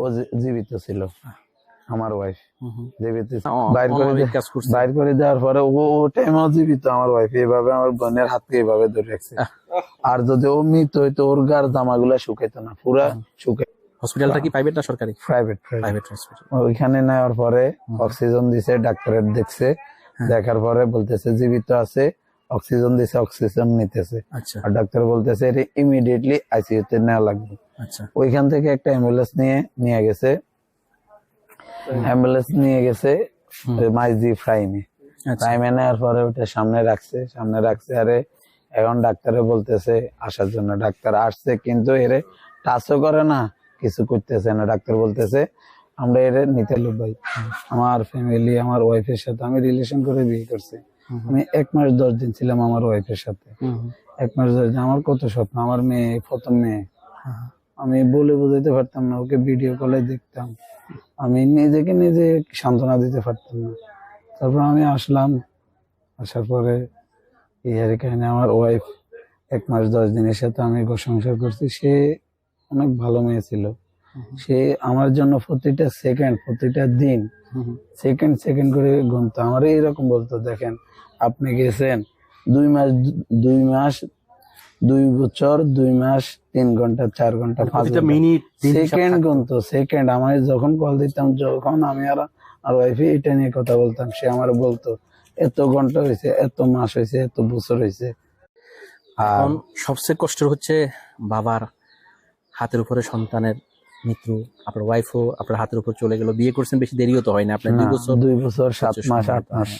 ও জীবিত ছিল। আমার ওয়াইফ। জীবিত বাইর করে বাইর করে দেওয়ার পরে ও ও টাইমেও জীবিত। আমার ওয়াইফ এইভাবে আমার বোনের হাতকে এইভাবে ধরে রাখছে। আর যদি ও মৃত হইতো ওর গার জামাগুলা শুকাইতো না। পুরা শুকাই হসপিটালটা কি প্রাইভেট না সরকারি? প্রাইভেট প্রাইভেট হসপিটাল ওইখানে নেওয়ার পরে অক্সিজেন দিছে ডাক্তারের দেখছে। হ্যাঁ। দেখার পরে বলতেছে জীবিত আছে অক্সিজেন দিছে অক্সিজেন নিতেছে। আচ্ছা। আর ডাক্তার বলতেছে এটা ইমিডিয়েটলি আইসিইউ তে নেওয়া লাগবে। ওইখান থেকে একটা অ্যাম্বুলেন্স নিয়ে নিয়ে গেছে। অ্যাম্বুলেন্স নিয়ে গেছে মাইজি ফ্রাইমে আচ্ছা। ফ্রাইমে নেওয়ার পরে ওটা সামনে রাখছে সামনে রাখছে আরে এখন ডাক্তারে বলতেছে আসার জন্য ডাক্তার আসছে কিন্তু এরে টাচও করে না কিছু করতেছে না। ডাক্তার বলতেছে আমরা এরে নিতে লোক ভাই। আমার ফ্যামিলি আমার ওয়াইফের সাথে আমি রিলেশন করে বিয়ে করছি। আমি এক মাস দশ দিন ছিলাম আমার ওয়াইফের সাথে। এক মাস দশ দিন আমার কত স্বপ্ন আমার মেয়ে প্রথম মেয়ে। হ্যাঁ। আমি বলে বোঝাইতে পারতাম না ওকে ভিডিও কলে দেখতাম। আমি নিজেকে নিজে সান্ত্বনা দিতে পারতাম না। তারপর আমি আসলাম আসার পরে এই আর কাহিনী আমার ওয়াইফ এক মাস দশ দিনের সাথে আমি সংসার করছি। সে অনেক ভালো মেয়ে ছিল। সে আমার জন্য প্রতিটা সেকেন্ড প্রতিটা দিন। সেকেন্ড সেকেন্ড করে গুনতো। আমার এইরকম বলতো দেখেন আপনি গেছেন দুই মাস দুই মাস দুই বছর দুই মাস তিন ঘণ্টা চার ঘণ্টা পাঁচ মিনিট সেকেন্ড। গুনতো সেকেন্ড আমি যখন কল দিতাম যখন আমি আর আর ওয়াইফে এটা নিয়ে কথা বলতাম সে আমার বলতো এত ঘণ্টা হয়েছে এত মাস হয়েছে এত বছর হয়েছে আর সবচেয়ে কষ্টের হচ্ছে বাবার হাতের উপরে সন্তানের মৃত্যু আপনার ওয়াইফও আপনার হাতের উপর চলে গেল বিয়ে করছেন বেশি দেরিও তো হয় না আপনার দুই বছর দুই বছর সাত মাস আট মাস।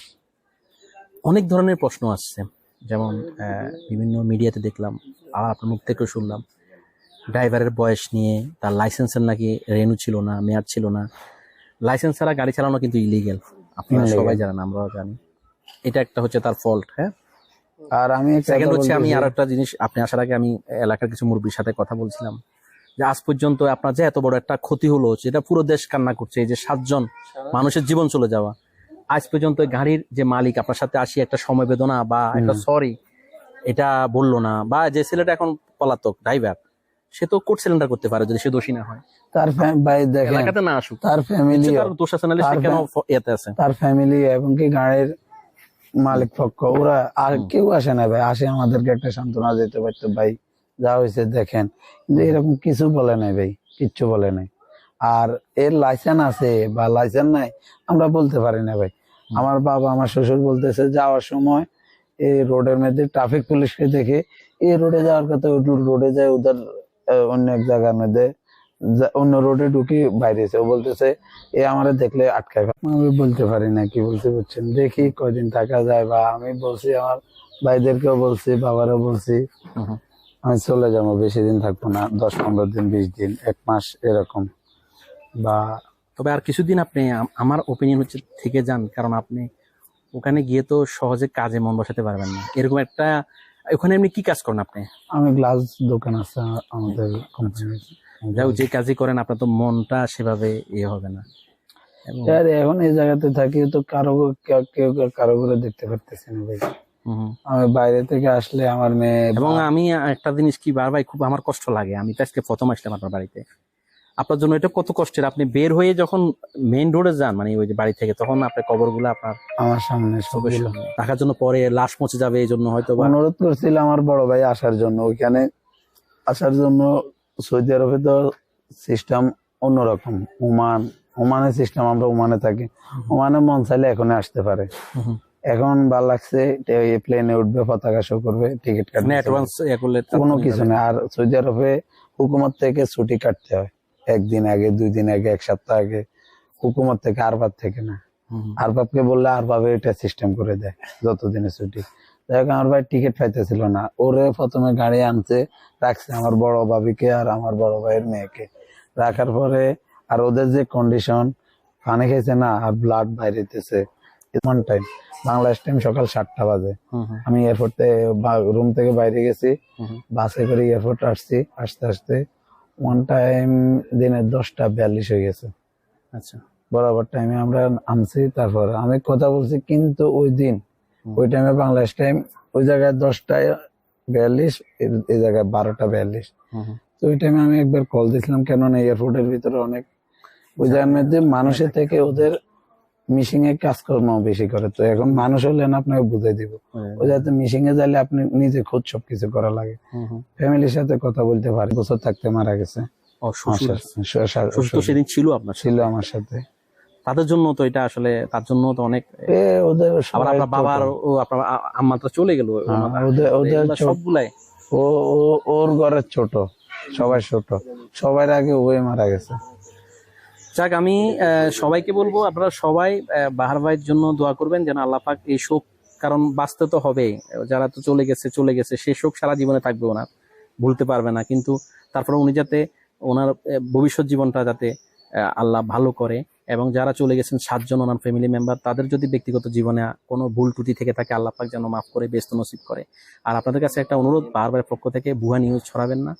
অনেক ধরনের প্রশ্ন আসছে। যেমন আহ, বিভিন্ন মিডিয়াতে দেখলাম আর আপনার মুখ থেকেও শুনলাম ড্রাইভারের বয়স নিয়ে তার লাইসেন্সের নাকি রেনু ছিল না মেয়াদ ছিল না। লাইসেন্স ছাড়া গাড়ি চালানো কিন্তু ইলিগেল আপনারা সবাই জানেন আমরাও জানি। এটা একটা হচ্ছে তার ফল্ট হ্যাঁ? আর আমি একটা সেকেন্ড হচ্ছে আমি আর একটা জিনিস আপনি আসার আগে আমি এলাকার কিছু মুরব্বীর সাথে কথা বলছিলাম। যে আজ পর্যন্ত আপনার যে এত বড় একটা ক্ষতি হলো যেটা পুরো দেশ কান্না করছে এই যে সাতজন মানুষের জীবন চলে যাওয়া। আজ পর্যন্ত গাড়ির যে মালিক আপনার সাথে আসি একটা সমবেদনা বা একটা সরি এটা বলল না। বা যে ছেলেটা এখন পলাতক ড্রাইভার সে তো কোর্ট সিলিন্ডার করতে পারে যদি সে দোষী না হয়। তার ভাই দেখেন এলাকাতে না আসুক। তার ফ্যামিলি তার দোষ আছে নাহলে সে কেন এতে আছে? তার ফ্যামিলি এবং কি গাড়ির মালিক পক্ষ ওরা আর কেউ আসে না ভাই আসে আমাদেরকে একটা সান্ত্বনা দিতে পারতো ভাই যা হয়েছে দেখেন। কিন্তু এরকম কিছু বলে নাই ভাই কিচ্ছু বলে নাই। আর এর লাইসেন্স আছে বা লাইসেন্স নাই আমরা বলতে পারি না ভাই। আমার বাবা আমার শ্বশুর বলতেছে যাওয়ার সময় এই রোডের মধ্যে ট্রাফিক পুলিশকে দেখে এই রোডে যাওয়ার কথা ওই রোডে যায় ওদের অন্য এক জায়গার মধ্যে অন্য রোডে ঢুকে বাইরে ও বলতেছে এ আমারে দেখলে আটকায় আমি বলতে পারি না কি বলতে পারছেন দেখি কয়দিন থাকা যায় বা আমি বলছি আমার ভাইদেরকেও বলছি বাবারও বলছি। আমি চলে যাব বেশি দিন থাকব না দশ পনেরো দিন বিশ দিন এক মাস এরকম। বা তবে আর কিছুদিন আপনি আমার ওপিনিয়ন হচ্ছে থেকে যান কারণ আপনি ওখানে গিয়ে তো সহজে কাজে মন বসাতে পারবেন না। এরকম একটা ওখানে এমনি কি কাজ করেন আপনি? আমি গ্লাস দোকান আছে আমাদের যাই যে কাজই করেন আপনার তো মনটা সেভাবে ইয়ে হবে না। আর এখন এই জায়গাতে থাকি তো কারও কেউ কারও করে দেখতে পারতেছি না ভাই। আমি বাইরে থেকে আসলে আমার মেয়ে এবং আমি একটা জিনিস কি বারবার খুব আমার কষ্ট লাগে। আমি তো আজকে প্রথম আসলাম আপনার বাড়িতে। আপনার জন্য এটা কত কষ্টের? আপনি বের হয়ে যখন মেইন রোডে যান মানে ওই যে বাড়ি থেকে তখন আপনার কবরগুলো আপনার আমার সামনে দেখার জন্য পরে লাশ পৌঁছে যাবে এই জন্য হয়তো অনুরোধ করছিল আমার বড় ভাই আসার জন্য। ওইখানে আসার জন্য সৌদি আরবে তো সিস্টেম অন্যরকম। ওমান ওমানের সিস্টেম আমরা ওমানে থাকি। ওমানে মন চাইলে এখনই আসতে পারে। এখন ভালো লাগছে প্লেনে উঠবে পতাকা শো করবে টিকিট মানে কাটবে করলে কোনো কিছু নেই। আর সৌদি আরবে হুকুমত থেকে ছুটি কাটতে হয়। একদিন আগে দুই দিন আগে এক সপ্তাহ আগে হুকুমত থেকে আরবাব থেকে না। আরবাবকে বললে আরবাবে এটা সিস্টেম করে দেয় যতদিনের ছুটি। আমার ভাই টিকিট পাইতেছিল না। ওরে প্রথমে গাড়ি আনছে রাখছে আমার বড় ভাবিকে আর আমার বড় ভাইয়ের মেয়েকে। রাখার পরে আর ওদের যে কন্ডিশন পানি খেয়েছে না আর ব্লাড বাইরেতেছে। ওয়ান টাইম বাংলাদেশ টাইম সকাল সাতটা বাজে। আমি এয়ারপোর্টে রুম থেকে বাইরে গেছি। বাসে করে এয়ারপোর্ট আসছি আসতে আসতে ওয়ান টাইম দিনের দশটা বিয়াল্লিশ হয়ে গেছে। আচ্ছা। বরাবর টাইমে আমরা আনছি তারপর আমি কথা বলছি কিন্তু ওই দিন ওই টাইমে বাংলাদেশ টাইম ওই জায়গায় দশটায় বিয়াল্লিশ এই জায়গায় বারোটা বিয়াল্লিশ। তো ওই টাইমে আমি একবার কল দিয়েছিলাম কেননা এয়ারপোর্টের ভিতরে অনেক ওই জায়গার মধ্যে মানুষের থেকে ওদের মিশিং এ কাজকর্ম বেশি করে। তো এখন মানুষ হলেন আপনাকে বুঝাই দিব। ওই যাতে মিশিং এ যাইলে আপনি নিজে খুদ সবকিছু করা লাগে। ফ্যামিলির সাথে কথা বলতে পারে। বছর থাকতে মারা গেছে। সেদিন ছিল আপনার ছিল আমার সাথে। তাদের জন্য তো এটা আসলে তার জন্য তো অনেক ওদের আপনার। বাবার ও আপনার আম্মা তো চলে গেল। হ্যাঁ, ওদের সবগুলাই। ও ও- ওর ঘরের ছোট। সবাই ছোট। সবার আগে ওই মারা গেছে। যাক, আমি সবাইকে বলব, আপনারা সবাই বাহার ভাইয়ের জন্য দোয়া করবেন যেন আল্লাহ পাক এই শোক, কারণ বাঁচতে তো হবে, যারা তো চলে গেছে চলে গেছে, সে শোক সারা জীবনে থাকবে ওনার, ভুলতে পারবে না। কিন্তু তারপরে উনি যাতে ওনার ভবিষ্যৎ জীবনটা যাতে আল্লাহ ভালো করে, এবং যারা চলে গেছেন, সাতজন ওনার ফ্যামিলি মেম্বার তাদের যদি ব্যক্তিগত জীবনে কোনো ভুল ত্রুটি থেকে থাকে, আল্লাহ পাক যেন মাফ করে ব্যস্ত নসিব করে। আর আপনাদের কাছে একটা অনুরোধ বাহার পক্ষ থেকে, ভুয়া নিউজ ছড়াবেন না।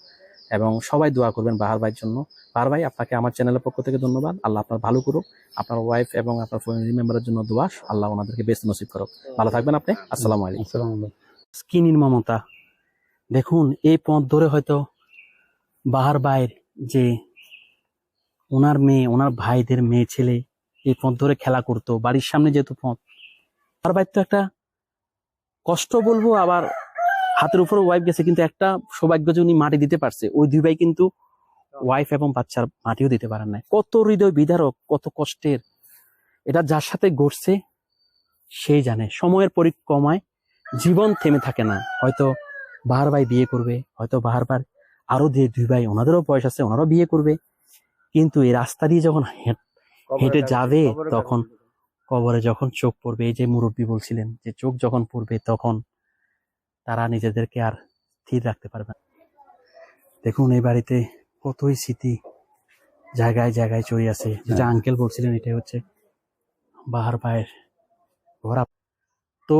এবং সবাই দোয়া করবেন বাহার ভাইয়ের জন্য। বাহার ভাই, আপনাকে আমার চ্যানেলের পক্ষ থেকে ধন্যবাদ। আল্লাহ আপনার ভালো করুক। আপনার ওয়াইফ এবং আপনার ফ্যামিলি মেম্বারের জন্য দোয়া। আল্লাহ ওনাদেরকে ব্যস্ত নসিব করুক। ভালো থাকবেন আপনি। আসসালামু আলাইকুম। কি নির্মমতা দেখুন, এই পথ ধরে হয়তো বাহার ভাইয়ের যে ওনার মেয়ে, ওনার ভাইদের মেয়ে ছেলে, এই পথ ধরে খেলা করতো, বাড়ির সামনে যেহেতু পথ। বাহার ভাইয়ের তো একটা কষ্ট বলব, আবার হাতের উপরে ওয়াইফ গেছে কিন্তু একটা সৌভাগ্য যে উনি মাটি দিতে পারছে। ওই দুই ভাই কিন্তু ওয়াইফ এবং বাচ্চার মাটিও দিতে পারেন না কত হৃদয় বিদারক কত কষ্টের। এটা যার সাথে ঘটছে সেই জানে। সময়ের পরিক্রমায় জীবন থেমে থাকে না। হয়তো বাহার ভাই বিয়ে করবে হয়তো বাহার বার আরও যে দুই ভাই ওনাদেরও বয়স আছে ওনারাও বিয়ে করবে। কিন্তু এই রাস্তা দিয়ে যখন হেঁট- হেঁটে যাবে। তখন কবরে যখন চোখ পড়বে এই যে মুরব্বী বলছিলেন যে চোখ যখন পড়বে তখন তারা নিজেদেরকে আর স্থির রাখতে পারবে না। দেখুন এই বাড়িতে কতই স্মৃতি জায়গায় জায়গায় চড়ে আছে যেটা আঙ্কেল বলছিলেন এটাই হচ্ছে বাহার ভাইয়ের ঘোরা তো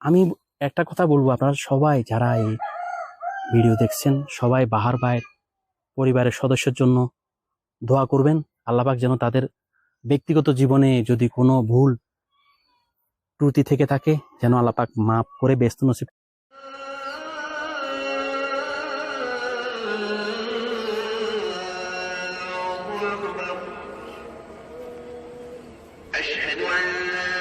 আমি একটা কথা বলব আপনারা সবাই যারা এই ভিডিও দেখছেন সবাই বাহার ভাইয়ের পরিবারের সদস্যের জন্য দোয়া করবেন। আল্লাহবাক যেন তাদের ব্যক্তিগত জীবনে যদি কোনো ভুল ত্রুটি থেকে থাকে যেন আল্লাপাক মাফ করে ব্যস্ত নসিব أشهد أن لا